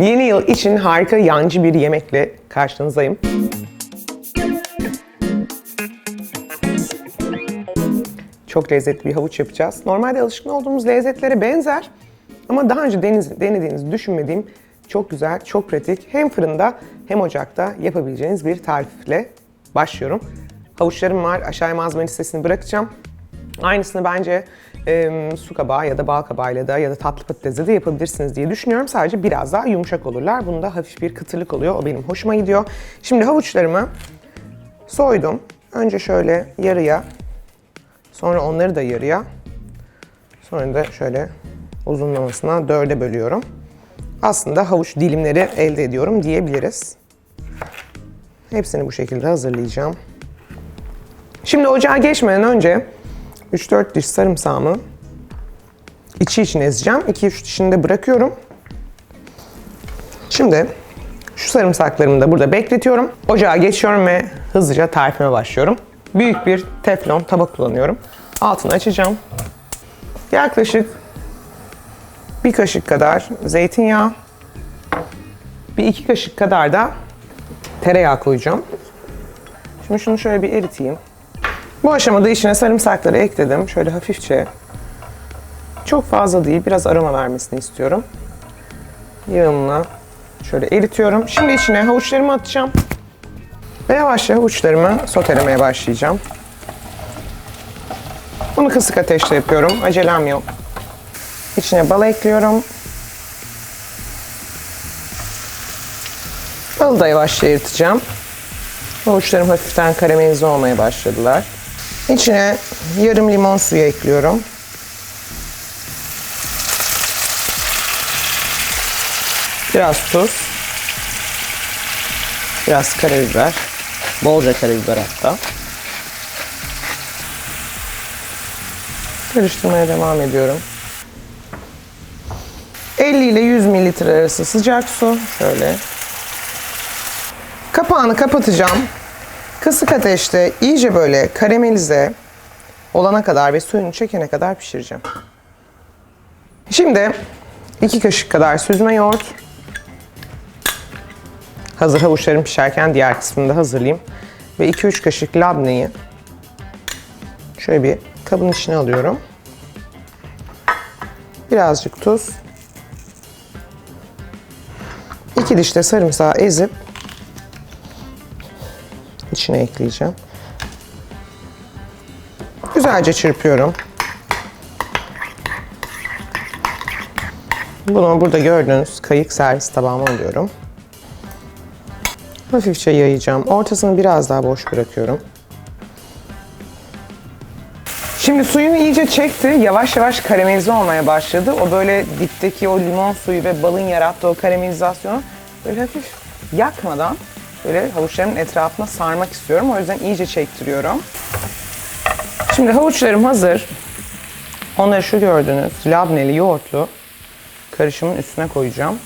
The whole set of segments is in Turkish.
Yeni yıl için harika yancı bir yemekle karşınızdayım. Çok lezzetli bir havuç yapacağız. Normalde alışkın olduğumuz lezzetlere benzer ama daha önce deniz, denediğinizi düşünmediğim çok güzel, çok pratik hem fırında hem ocakta yapabileceğiniz bir tarifle başlıyorum. Havuçlarım var. Aşağıya malzeme listesini bırakacağım. Aynısını bence e, su kabağı ya da bal kabağıyla da ya da tatlı patatesle de yapabilirsiniz diye düşünüyorum. Sadece biraz daha yumuşak olurlar. Bunda hafif bir kıtırlık oluyor. O benim hoşuma gidiyor. Şimdi havuçlarımı soydum. Önce şöyle yarıya, sonra onları da yarıya, sonra da şöyle uzunlamasına dörde bölüyorum. Aslında havuç dilimleri elde ediyorum diyebiliriz. Hepsini bu şekilde hazırlayacağım. Şimdi ocağa geçmeden önce 3-4 diş sarımsağımı içi için ezeceğim. 2-3 dişini de bırakıyorum. Şimdi şu sarımsaklarımı da burada bekletiyorum. Ocağa geçiyorum ve hızlıca tarifime başlıyorum. Büyük bir teflon tabak kullanıyorum. Altını açacağım. Yaklaşık bir kaşık kadar zeytinyağı, bir iki kaşık kadar da tereyağı koyacağım. Şimdi şunu şöyle bir eriteyim. Bu aşamada içine sarımsakları ekledim. Şöyle hafifçe. Çok fazla değil, biraz aroma vermesini istiyorum. Yağımla şöyle eritiyorum. Şimdi içine havuçlarımı atacağım. Ve yavaşça havuçlarımı sotelemeye başlayacağım. Bunu kısık ateşte yapıyorum. Acelem yok. İçine bal ekliyorum. Balı da yavaşça eriteceğim. Havuçlarım hafiften karamelize olmaya başladılar. İçine yarım limon suyu ekliyorum. Biraz tuz. Biraz karabiber. Bolca karabiber hatta. Karıştırmaya devam ediyorum. 50 ile 100 mililitre arası sıcak su. Şöyle. Kapağını kapatacağım. Kısık ateşte iyice böyle karamelize olana kadar ve suyunu çekene kadar pişireceğim. Şimdi 2 kaşık kadar süzme yoğurt. Hazır havuçlarım pişerken diğer kısmını da hazırlayayım. Ve 2-3 kaşık labneyi şöyle bir kabın içine alıyorum. Birazcık tuz. 2 diş de sarımsağı ezip içine ekleyeceğim. Güzelce çırpıyorum. Bunu burada gördüğünüz kayık servis tabağıma alıyorum. Hafifçe yayacağım. Ortasını biraz daha boş bırakıyorum. Şimdi suyunu iyice çekti. Yavaş yavaş karamelize olmaya başladı. O böyle dipteki o limon suyu ve balın yarattığı o karamelizasyonu böyle hafif yakmadan böyle havuçlarımın etrafına sarmak istiyorum. O yüzden iyice çektiriyorum. Şimdi havuçlarım hazır. Onları şu gördüğünüz labneli yoğurtlu karışımın üstüne koyacağım.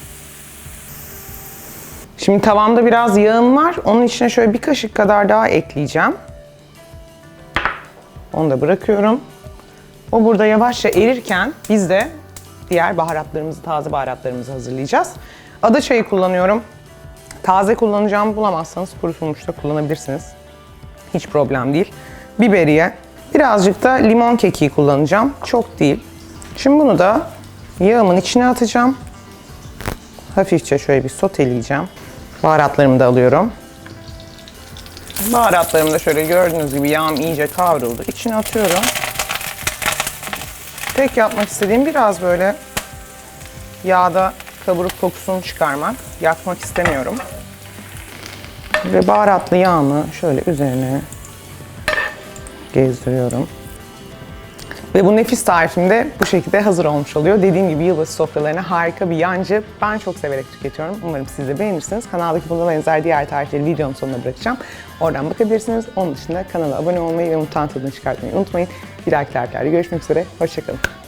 Şimdi tavamda biraz yağım var. Onun içine şöyle bir kaşık kadar daha ekleyeceğim. Onu da bırakıyorum. O burada yavaşça erirken biz de diğer baharatlarımızı, taze baharatlarımızı hazırlayacağız. Ada çayı kullanıyorum. Taze kullanacağım bulamazsanız kurutulmuş da kullanabilirsiniz. Hiç problem değil. Biberiye. Birazcık da limon kekiği kullanacağım. Çok değil. Şimdi bunu da yağımın içine atacağım. Hafifçe şöyle bir soteleyeceğim. Baharatlarımı da alıyorum. Baharatlarım da şöyle gördüğünüz gibi yağım iyice kavruldu. İçine atıyorum. Tek yapmak istediğim biraz böyle yağda kavurup kokusunu çıkarmak. Yakmak istemiyorum. Ve baharatlı yağımı şöyle üzerine gezdiriyorum. Ve bu nefis tarifim de bu şekilde hazır olmuş oluyor. Dediğim gibi yılbaşı sofralarına harika bir yancı. Ben çok severek tüketiyorum. Umarım siz de beğenirsiniz. Kanaldaki buna benzer diğer tarifleri videonun sonuna bırakacağım. Oradan bakabilirsiniz. Onun dışında kanala abone olmayı ve mutlaka tadını çıkartmayı unutmayın. Bir dahaki tariflerde görüşmek üzere. Hoşçakalın.